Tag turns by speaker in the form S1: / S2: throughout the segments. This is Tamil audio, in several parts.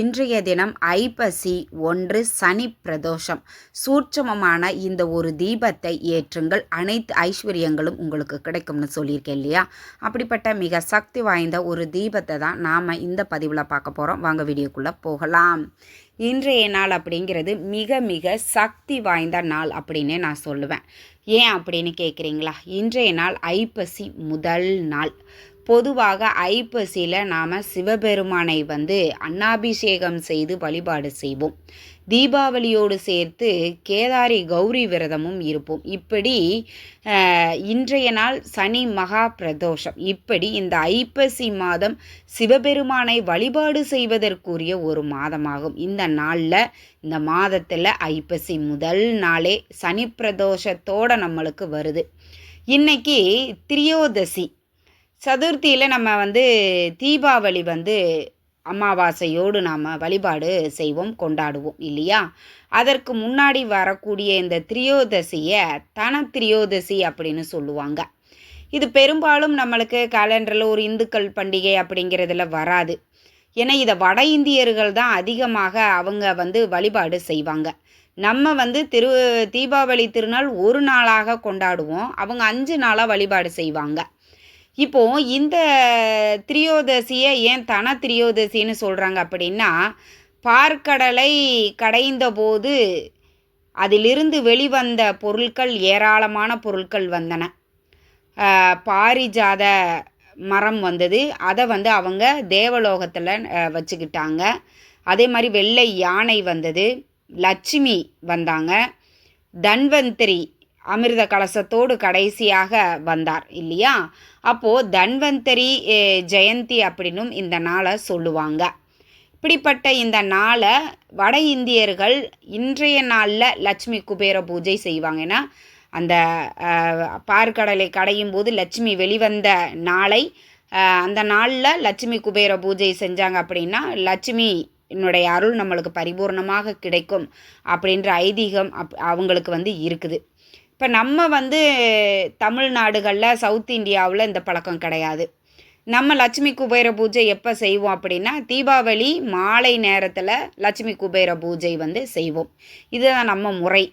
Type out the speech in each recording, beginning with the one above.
S1: இன்றைய தினம் ஐப்பசி ஒன்று சனி பிரதோஷம். சூட்சமமான இந்த ஒரு தீபத்தை ஏற்றுங்கள். அனைத்து ஐஸ்வர்யங்களும் உங்களுக்கு கிடைக்கும்னு சொல்லியிருக்கேன் இல்லையா? அப்படிப்பட்ட மிக சக்தி வாய்ந்த ஒரு தீபத்தை தான் நாம் இந்த பதிவில் பார்க்க போகிறோம் வாங்க வீடியோக்குள்ளே போகலாம். இன்றைய நாள் அப்படிங்கிறது மிக மிக சக்தி வாய்ந்த நாள் அப்படின்னே நான் சொல்லுவேன். ஏன் அப்படின்னு கேட்குறீங்களா இன்றைய நாள் ஐப்பசி முதல் நாள். பொதுவாக ஐப்பசியில் நாம் சிவபெருமானை வந்து அன்னாபிஷேகம் செய்து வழிபாடு செய்வோம். தீபாவளியோடு சேர்த்து கேதாரி கௌரி விரதமும் இருப்போம். இப்படி இன்றைய நாள் சனி மகா பிரதோஷம். இப்படி இந்த ஐப்பசி மாதம் சிவபெருமானை வழிபாடு செய்வதற்குரிய ஒரு மாதமாகும். இந்த நாளில் இந்த மாதத்தில் ஐப்பசி முதல் நாளே சனி பிரதோஷத்தோடு நம்மளுக்கு வருது. இன்னைக்கு திரியோதசி. சதுர்த்தியில் நம்ம வந்து தீபாவளி வந்து அமாவாசையோடு நாம் வழிபாடு செய்வோம் கொண்டாடுவோம் இல்லையா? அதற்கு முன்னாடி வரக்கூடிய இந்த திரியோதசியை தன திரியோதசி அப்படின்னு சொல்லுவாங்க. இது பெரும்பாலும் நம்மளுக்கு கேலண்டரில் ஒரு இந்துக்கள் பண்டிகை அப்படிங்கிறதுல வராது. ஏன்னா இதை வட இந்தியர்கள் தான் அதிகமாக அவங்க வந்து வழிபாடு செய்வாங்க. நம்ம வந்து திரு தீபாவளி திருநாள் ஒரு நாளாக கொண்டாடுவோம். அவங்க அஞ்சு நாளாக வழிபாடு செய்வாங்க. இப்போ இந்த திரியோதசியை ஏன் தன திரியோதசின்னு சொல்கிறாங்க அப்படின்னா பார்க்கடலை கடைந்தபோது அதிலிருந்து வெளிவந்த பொருட்கள் ஏராளமான பொருட்கள் வந்தன. பாரிஜாத மரம் வந்தது. அதை வந்து அவங்க தேவலோகத்தில் வச்சுக்கிட்டாங்க. அதே மாதிரி வெள்ளை யானை வந்தது. லட்சுமி வந்தாங்க. தன்வந்திரி அமிர்த கலசத்தோடு கடைசியாக வந்தார் இல்லையா? அப்போது தன்வந்தரி ஜெயந்தி அப்படின்னும் இந்த நாளை சொல்லுவாங்க. இப்படிப்பட்ட இந்த நாளை வட இந்தியர்கள் இன்றைய நாளில் லட்சுமி குபேர பூஜை செய்வாங்க. ஏன்னா அந்த பார்க்கடலை கடையும் போது லட்சுமி வெளிவந்த நாளை அந்த நாளில் லட்சுமி குபேர பூஜை செஞ்சாங்க அப்படின்னா லட்சுமி என்னுடைய அருள் நம்மளுக்கு பரிபூர்ணமாக கிடைக்கும் அப்படின்ற ஐதீகம் அப் அவங்களுக்கு வந்து இருக்குது. இப்போ நம்ம வந்து தமிழ்நாடுகளில் சவுத் இந்தியாவில் இந்த பழக்கம் கிடையாது. நம்ம லட்சுமி குபேர பூஜை எப்போ செய்வோம் அப்படின்னா தீபாவளி மாலை நேரத்தில் லட்சுமி குபேர பூஜை வந்து செய்வோம். இதுதான் நம்ம முறை.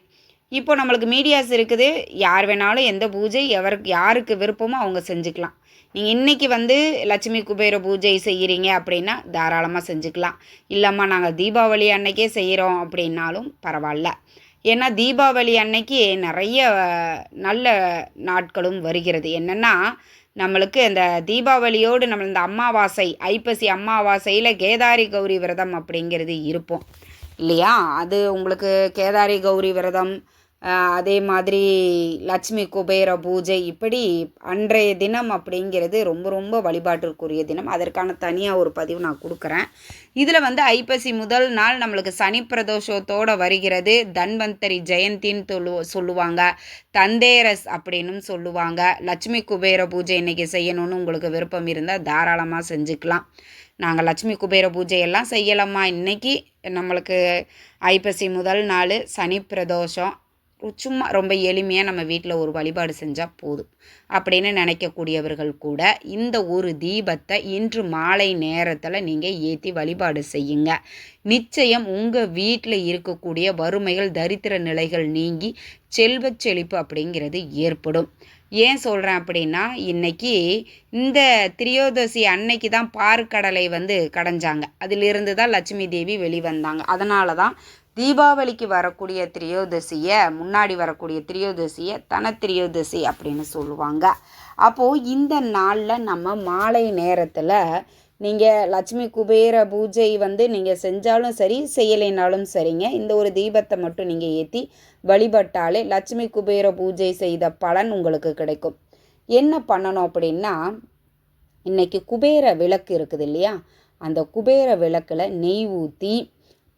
S1: இப்போ நம்மளுக்கு மீடியாஸ் இருக்குது. யார் வேணாலும் எந்த பூஜை எவருக்கு யாருக்கு விருப்பமோ அவங்க செஞ்சுக்கலாம். நீங்கள் இன்றைக்கி வந்து லட்சுமி குபேர பூஜை செய்கிறீங்க அப்படின்னா தாராளமாக செஞ்சுக்கலாம். இல்லைம்மா நாங்கள் தீபாவளி அன்னைக்கே செய்கிறோம் அப்படின்னாலும் பரவாயில்ல. ஏன்னா தீபாவளி அன்னைக்கு நிறைய நல்ல நாட்களும் வருகிறது. என்னென்னா நம்மளுக்கு இந்த தீபாவளியோடு நம்ம இந்த அம்மாவாசை ஐப்பசி அம்மாவாசையில் கேதாரி கௌரி விரதம் அப்படிங்கிறது இருப்போம். இல்லையா? அது உங்களுக்கு கேதாரி கௌரி விரதம் அதே மாதிரி லட்சுமி குபேர பூஜை இப்படி அன்றைய தினம் அப்படிங்கிறது ரொம்ப ரொம்ப வழிபாட்டிற்குரிய தினம். அதற்கான தனியாக ஒரு பதிவு நான் கொடுக்குறேன். இதில் வந்து ஐப்பசி முதல் நாள் நம்மளுக்கு சனி பிரதோஷத்தோடு வருகிறது. தன்வந்தரி ஜெயந்தின்னு சொல்லு சொல்லுவாங்க. தந்தேரஸ் அப்படின்னும் சொல்லுவாங்க. லட்சுமி குபேர பூஜை இன்றைக்கி செய்யணும்னு உங்களுக்கு விருப்பம் இருந்தால் தாராளமாக செஞ்சுக்கலாம். நாங்கள் லட்சுமி குபேர பூஜையெல்லாம் செய்யலாமா இன்னைக்கு நம்மளுக்கு ஐப்பசி முதல் நாள் சனி பிரதோஷம். சும்மா ரொம்ப எளிமையாக நம்ம வீட்டில் ஒரு வழிபாடு செஞ்சால் போதும். அப்படின்னு நினைக்கக்கூடியவர்கள் கூட இந்த ஒரு தீபத்தை இன்று மாலை நேரத்தில் நீங்கள் ஏற்றி வழிபாடு செய்யுங்க. நிச்சயம் உங்கள் வீட்டில் இருக்கக்கூடிய வறுமைகள் தரித்திர நிலைகள் நீங்கி செல்வச் செழிப்பு அப்படிங்கிறது ஏற்படும். ஏன் சொல்கிறேன் அப்படின்னா இன்னைக்கு இந்த திரியோதசி அன்னைக்கு தான் பாற்கடலை வந்து கடைஞ்சாங்க. அதிலிருந்து தான் லட்சுமி தேவி வெளிவந்தாங்க. அதனால தான் தீபாவளிக்கு வரக்கூடிய திரியோதசியை முன்னாடி வரக்கூடிய திரியோதசியை தன திரியோதசி அப்படின்னு சொல்லுவாங்க. அப்போது இந்த நாளில் நம்ம மாலை நேரத்தில் நீங்கள் லட்சுமி குபேர பூஜை வந்து நீங்கள் செஞ்சாலும் சரி செய்யலைனாலும் சரிங்க. இந்த ஒரு தீபத்தை மட்டும் நீங்கள் ஏற்றி வழிபட்டாலே லட்சுமி குபேர பூஜை செய்த பலன் உங்களுக்கு கிடைக்கும். என்ன பண்ணணும் அப்படின்னா இன்றைக்கி குபேர விளக்கு இருக்குது இல்லையா? அந்த குபேர விளக்கில் நெய் ஊற்றி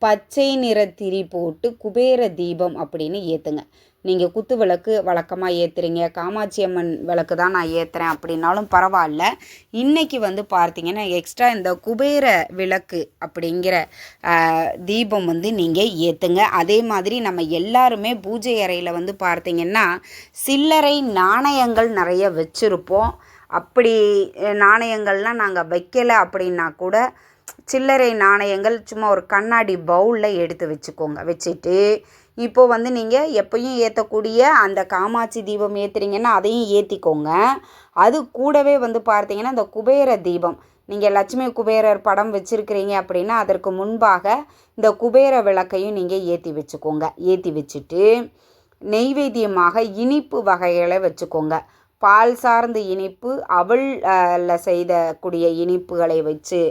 S1: பச்சை நிற திரி போட்டு குபேர தீபம் அப்படின்னு ஏற்றுங்க நீங்கள் குத்து விளக்கு வழக்கமாக ஏற்றுறீங்க காமாட்சி அம்மன் விளக்கு தான் நான் ஏற்றுறேன் அப்படின்னாலும் பரவாயில்ல. இன்றைக்கி வந்து பார்த்தீங்கன்னா எக்ஸ்ட்ரா இந்த குபேர விளக்கு அப்படிங்கிற தீபம் வந்து நீங்கள் ஏற்றுங்க அதே மாதிரி நம்ம எல்லாருமே பூஜை அறையில் வந்து பார்த்தீங்கன்னா சில்லறை நாணயங்கள் நிறைய வச்சுருப்போம். அப்படி நாணயங்கள்லாம் நாங்கள் வைக்கலை அப்படின்னா கூட சில்லறை நாணயங்கள் சும்மா ஒரு கண்ணாடி பவுலில் எடுத்து வச்சுக்கோங்க. வச்சுட்டு இப்போது வந்து நீங்கள் எப்பயும் ஏற்றக்கூடிய அந்த காமாட்சி தீபம் ஏற்றுறீங்கன்னா அதையும் ஏற்றிக்கோங்க அது கூடவே வந்து பார்த்தீங்கன்னா இந்த குபேர தீபம். நீங்கள் லட்சுமி குபேரர் படம் வச்சுருக்கிறீங்க அப்படின்னா அதற்கு முன்பாக இந்த குபேர விளக்கையும் நீங்கள் ஏற்றி வச்சுக்கோங்க. ஏற்றி வச்சுட்டு நெய்வேத்தியமாக இனிப்பு வகைகளை வச்சுக்கோங்க. பால் சார்ந்த இனிப்பு அவள் செய்த செய்தக்கூடிய இனிப்புகளை வச்சு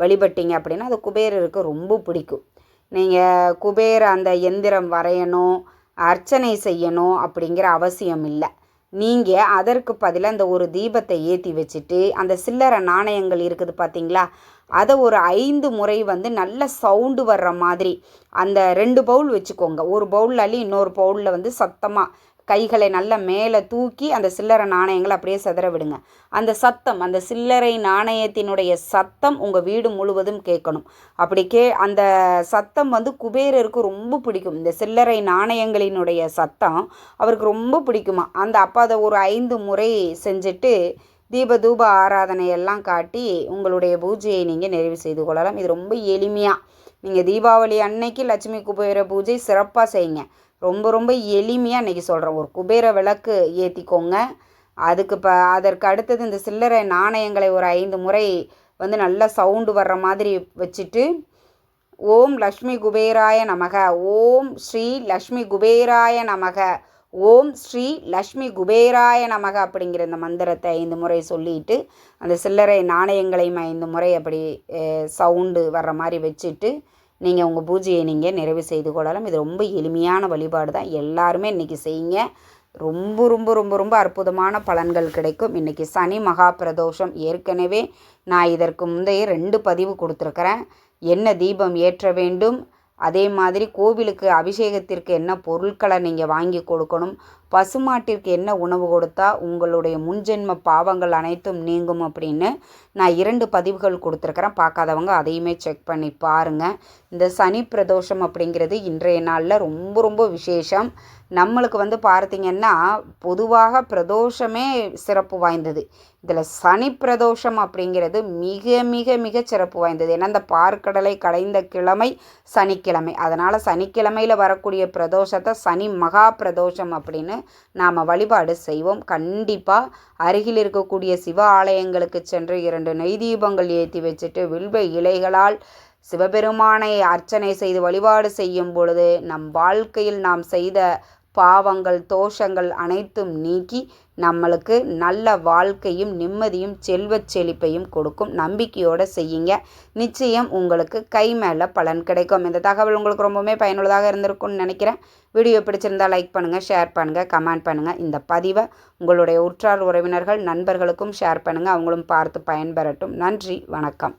S1: வழிபட்டீங்க அப்படின்னா அது குபேரருக்கு ரொம்ப பிடிக்கும். நீங்கள் குபேர அந்த எந்திரம் வரையணும் அர்ச்சனை செய்யணும் அப்படிங்கிற அவசியம் இல்லை. நீங்கள் அதற்கு பதிலாக அந்த ஒரு தீபத்தை ஏற்றி வச்சுட்டு அந்த சில்லறை நாணயங்கள் இருக்குது பார்த்தீங்களா அதை ஒரு ஐந்து முறை வந்து நல்ல சவுண்டு வர்ற மாதிரி அந்த ரெண்டு பவுல் வச்சுக்கோங்க. ஒரு பவுலில் இன்னொரு பவுலில் வந்து சத்தமாக கைகளை நல்லா மேலே தூக்கி அந்த சில்லறை நாணயங்களை அப்படியே சிதற விடுங்க. அந்த சத்தம் அந்த சில்லறை நாணயத்தினுடைய சத்தம் உங்கள் வீடு முழுவதும் கேட்கணும். அப்படி கே அந்த சத்தம் வந்து குபேரருக்கு ரொம்ப பிடிக்கும். இந்த சில்லறை நாணயங்களினுடைய சத்தம் அவருக்கு ரொம்ப பிடிக்குமா? அந்த அப்போ அதை ஒரு ஐந்து முறை செஞ்சுட்டு தீப தூப ஆராதனையெல்லாம் காட்டி உங்களுடைய பூஜையை நீங்கள் நிறைவு செய்து கொள்ளலாம். இது ரொம்ப எளிமையாக நீங்கள் தீபாவளி அன்னைக்கு லட்சுமி குபேர பூஜை சிறப்பாக செய்யுங்க. ரொம்ப ரொம்ப எளிமையாக இன்றைக்கி சொல்கிறேன் ஒரு குபேர விளக்கு ஏற்றிக்கோங்க அதுக்கு இப்போ அதற்கு அடுத்தது இந்த சில்லறை நாணயங்களை ஒரு ஐந்து முறை வந்து நல்லா சவுண்டு வர்ற மாதிரி வச்சுட்டு ஓம் லக்ஷ்மி குபேராய நமக ஓம் ஸ்ரீ லக்ஷ்மி குபேராய நமக ஓம் ஸ்ரீ லக்ஷ்மி குபேராய நமக அப்படிங்கிற இந்த மந்திரத்தை ஐந்து முறை சொல்லிட்டு அந்த சில்லறை நாணயங்களையும் ஐந்து முறை அப்படி சவுண்டு வர்ற மாதிரி வச்சுட்டு நீங்கள் உங்கள் பூஜையை நீங்கள் நிறைவு செய்து கொள்ளலாம். இது ரொம்ப எளிமையான வழிபாடு தான். எல்லாருமே இன்றைக்கி செய்யுங்க. ரொம்ப ரொம்ப ரொம்ப ரொம்ப அற்புதமான பலன்கள் கிடைக்கும். இன்றைக்கி சனி மகா பிரதோஷம். ஏற்கனவே நான் இதற்கு முந்தைய ரெண்டு பதிவு கொடுத்துருக்குறேன். என்ன தீபம் ஏற்ற வேண்டும்? அதே மாதிரி கோவிலுக்கு அபிஷேகத்திற்கு என்ன பொருட்களை நீங்கள் வாங்கி கொடுக்கணும்? பசுமாட்டிற்கு என்ன உணவு கொடுத்தா உங்களுடைய முன்ஜென்ம பாவங்கள் அனைத்தும் நீங்கும் அப்படின்னு நான் இரண்டு பதிவுகள் கொடுத்துருக்குறேன். பார்க்காதவங்க அதையுமே செக் பண்ணி பாருங்கள் இந்த சனி பிரதோஷம் அப்படிங்கிறது இன்றைய நாளில் ரொம்ப ரொம்ப விசேஷம். நம்மளுக்கு வந்து பார்த்திங்கன்னா பொதுவாக பிரதோஷமே சிறப்பு வாய்ந்தது. இதில் சனி பிரதோஷம் அப்படிங்கிறது மிக மிக மிக சிறப்பு வாய்ந்தது. ஏன்னா இந்த பார்க்கடலை கடைந்த கிழமை சனிக்கிழமை. அதனால் சனிக்கிழமையில் வரக்கூடிய பிரதோஷத்தை சனி மகா பிரதோஷம் அப்படின்னு நாம் வழிபாடு செய்வோம். கண்டிப்பாக அருகில் இருக்கக்கூடிய சிவ ஆலயங்களுக்கு சென்று இரண்டு நெய் தீபங்கள் ஏற்றி வச்சுட்டு வில்வ இலைகளால் சிவபெருமானை அர்ச்சனை செய்து வழிபாடு செய்யும் பொழுது நம் வாழ்க்கையில் நாம் செய்த பாவங்கள் தோஷங்கள் அனைத்தும் நீக்கி நம்மளுக்கு நல்ல வாழ்க்கையும் நிம்மதியும் செல்வச் செழிப்பையும் கொடுக்கும். நம்பிக்கையோடு செய்யுங்க. நிச்சயம் உங்களுக்கு கை மேலே பலன் கிடைக்கும். இந்த தகவல் உங்களுக்கு ரொம்பவுமே பயனுள்ளதாக இருந்திருக்கும்னு நினைக்கிறேன். வீடியோ பிடிச்சிருந்தால் லைக் பண்ணுங்கள் ஷேர் பண்ணுங்கள் கமெண்ட் பண்ணுங்கள் இந்த பதிவை உங்களுடைய உற்றார் உறவினர்கள் நண்பர்களுக்கும் ஷேர் பண்ணுங்கள் அவங்களும் பார்த்து பயன்பெறட்டும். நன்றி வணக்கம்.